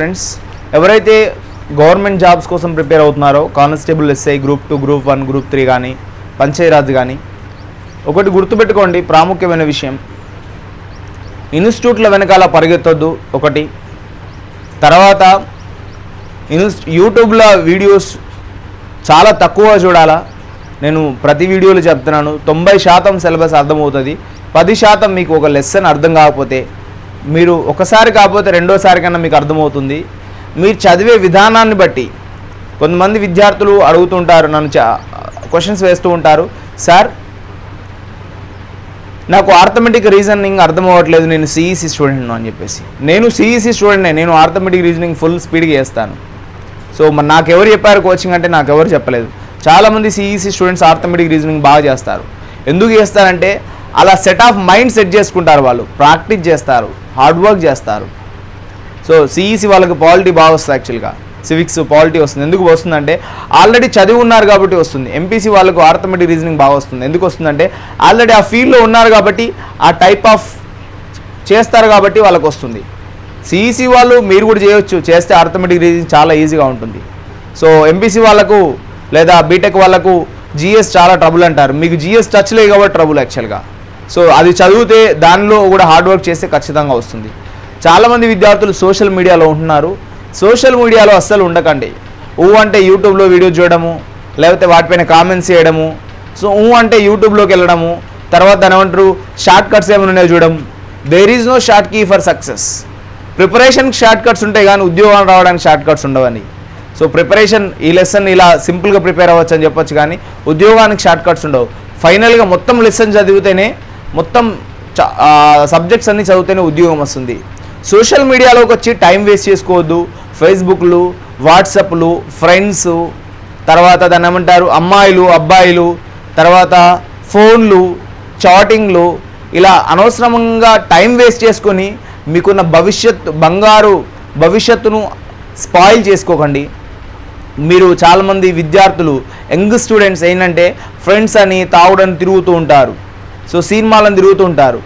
Friends ఎవరైతే government jobs కోసం prepare అవుతున్నారో constable SI group two group one group three కానీ పంచాయరాజ్ కానీ ఒకటి గుర్తుపెట్టుకోండి ప్రాముఖ్యమైన విషయం. ఇన్స్టిట్యూట్ల వెనకాల పరిగెత్తొద్దు ఒకటి. తర్వాత ఇన్స్ యూట్యూబ్లో వీడియోస్ చాలా తక్కువ చూడాలా? నేను ప్రతి వీడియోలో చెప్తున్నాను తొంభై శాతం సిలబస్ అర్థమవుతుంది. పది శాతం మీకు ఒక లెసన్ అర్థం కాకపోతే మీరు ఒకసారి కాకపోతే రెండోసారి కన్నా మీకు అర్థమవుతుంది. మీరు చదివే విధానాన్ని బట్టి కొంతమంది విద్యార్థులు అడుగుతుంటారు నన్ను క్వశ్చన్స్ వేస్తూ ఉంటారు. సార్ నాకు ఆర్థమెటిక్ రీజనింగ్ అర్థం అవ్వట్లేదు నేను సిఈసి స్టూడెంట్ అని చెప్పేసి. నేను సిఈసి స్టూడెంట్నే నేను ఆర్థమెటిక్ రీజనింగ్ ఫుల్ స్పీడ్గా చేస్తాను. సో మరి నాకు ఎవరు చెప్పారు కోచింగ్ అంటే నాకు ఎవరు చెప్పలేదు. చాలామంది సిఈసి స్టూడెంట్స్ ఆర్థమెటిక్ రీజనింగ్ బాగా చేస్తారు. ఎందుకు చేస్తారంటే అలా సెట్ ఆఫ్ మైండ్ సెట్ చేసుకుంటారు వాళ్ళు ప్రాక్టీస్ చేస్తారు. హార్డ్ వర్క్ చేస్తారు. సో సిఈసి వాళ్ళకి పాలిటీ బాగా వస్తుంది యాక్చువల్గా. సివిక్స్ పాలిటీ వస్తుంది. ఎందుకు వస్తుందంటే ఆల్రెడీ చదివి ఉన్నారు కాబట్టి వస్తుంది. ఎంపీసీ వాళ్ళకు ఆర్థమెటిక్ రీజనింగ్ బాగా వస్తుంది ఎందుకు వస్తుందంటే ఆల్రెడీ ఆ ఫీల్డ్లో ఉన్నారు కాబట్టి ఆ టైప్ ఆఫ్ చేస్తారు కాబట్టి వాళ్ళకు వస్తుంది. సిఈసి వాళ్ళు మీరు కూడా చేయొచ్చు. చేస్తే ఆర్థమెటిక్ రీజనింగ్ చాలా ఈజీగా ఉంటుంది. సో ఎంపీసీ వాళ్ళకు లేదా బీటెక్ వాళ్ళకు జిఎస్ చాలా ట్రబుల్ అంటారు. మీకు జిఎస్ టచ్ లేదు కాబట్టి ట్రబుల్ యాక్చువల్గా. సో అది చదివితే దానిలో కూడా హార్డ్ వర్క్ చేస్తే ఖచ్చితంగా వస్తుంది. చాలామంది విద్యార్థులు సోషల్ మీడియాలో ఉంటున్నారు. సోషల్ మీడియాలో అస్సలు ఉండకండి. ఊ అంటే యూట్యూబ్లో వీడియో చూడడము లేకపోతే వాటిపైన కామెంట్స్ చేయడము సో ఊ అంటే యూట్యూబ్లోకి వెళ్ళడము తర్వాత దాని ఏమంటారు షార్ట్ కట్స్ ఏమైనా ఉన్నాయో చూడడం. There is no short key for success ప్రిపరేషన్కి short cuts ఉంటాయి కానీ ఉద్యోగాలు రావడానికి షార్ట్ కట్స్ ఉండవని సో ప్రిపరేషన్ ఈ లెసన్ ఇలా సింపుల్గా ప్రిపేర్ అవ్వచ్చు అని చెప్పొచ్చు కానీ ఉద్యోగానికి షార్ట్ కట్స్ ఉండవు. ఫైనల్గా మొత్తం లెసన్ చదివితేనే మొత్తం సబ్జెక్ట్స్ అన్నీ చదివితేనే ఉద్యోగం వస్తుంది. సోషల్ మీడియాలోకి వచ్చి టైం వేస్ట్ చేసుకోవద్దు. ఫేస్బుక్లు వాట్సాప్లు ఫ్రెండ్స్ తర్వాత దాన్ని ఏమంటారు? అమ్మాయిలు అబ్బాయిలు తర్వాత ఫోన్లు చాటింగ్లు ఇలా అనవసరంగా టైం వేస్ట్ చేసుకొని మీకున్న భవిష్యత్ బంగారు భవిష్యత్తును స్పాయిల్ చేసుకోకండి. మీరు చాలామంది విద్యార్థులు యంగ్ స్టూడెంట్స్ ఏంటంటే ఫ్రెండ్స్ అని తాగుడని తిరుగుతూ ఉంటారు. సో సినిమాలను తిరుగుతూ ఉంటారు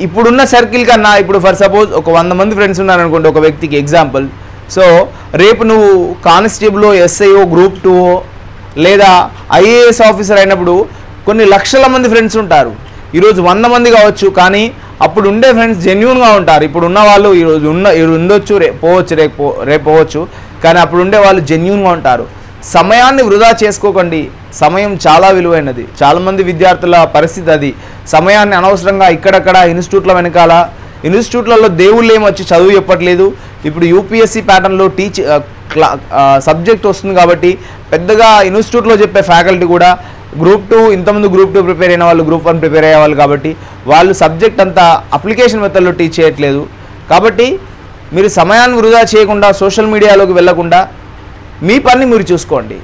ఇప్పుడున్న సర్కిల్ కన్నా ఇప్పుడు ఫర్ సపోజ్ ఒక వంద మంది ఫ్రెండ్స్ ఉన్నారనుకోండి ఒక వ్యక్తికి ఎగ్జాంపుల్ సో రేపు నువ్వు కానిస్టేబుల్ ఎస్ఐఓ గ్రూప్ టూ లేదా ఐఏఎస్ ఆఫీసర్ అయినప్పుడు కొన్ని లక్షల మంది ఫ్రెండ్స్ ఉంటారు. ఈరోజు వంద మంది కావచ్చు కానీ అప్పుడు ఉండే ఫ్రెండ్స్ జెన్యున్గా ఉంటారు. ఇప్పుడు ఉన్న వాళ్ళు ఈరోజు ఉన్న ఉండొచ్చు రేపు పోవచ్చు రేపు పో- రేపు పోవచ్చు కానీ అప్పుడు ఉండే వాళ్ళు జెన్యున్గా ఉంటారు. సమయాన్ని వృధా చేసుకోకండి. సమయం చాలా విలువైనది. చాలామంది విద్యార్థుల పరిస్థితి అది. సమయాన్ని అనవసరంగా ఇక్కడక్కడ ఇన్స్టిట్యూట్ల వెనకాల ఇన్స్టిట్యూట్లలో దేవుళ్ళు ఏమొచ్చి వచ్చి చదువు చెప్పట్లేదు. ఇప్పుడు యూపీఎస్సీ ప్యాటర్న్లో టీచ్ క్లా సబ్జెక్ట్ వస్తుంది కాబట్టి పెద్దగా ఇన్స్టిట్యూట్లో చెప్పే ఫ్యాకల్టీ కూడా గ్రూప్ టూ ఇంతమంది గ్రూప్ టూ ప్రిపేర్ అయిన వాళ్ళు గ్రూప్ వన్ ప్రిపేర్ అయ్యేవాళ్ళు కాబట్టి వాళ్ళు సబ్జెక్ట్ అంతా అప్లికేషన్ మెథడ్లో టీచ్ చేయట్లేదు. కాబట్టి మీరు సమయాన్ని వృధా చేయకుండా సోషల్ మీడియాలోకి వెళ్ళకుండా మీ పని మీరు చూసుకోండి.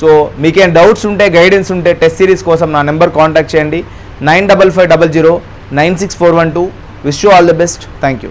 సో మీకేం డౌట్స్ ఉంటే గైడెన్స్ ఉంటే టెస్ట్ సిరీస్ కోసం నా నెంబర్ కాంటాక్ట్ చేయండి. Nine double five double zero nine six four one two. Wish you all the best thank you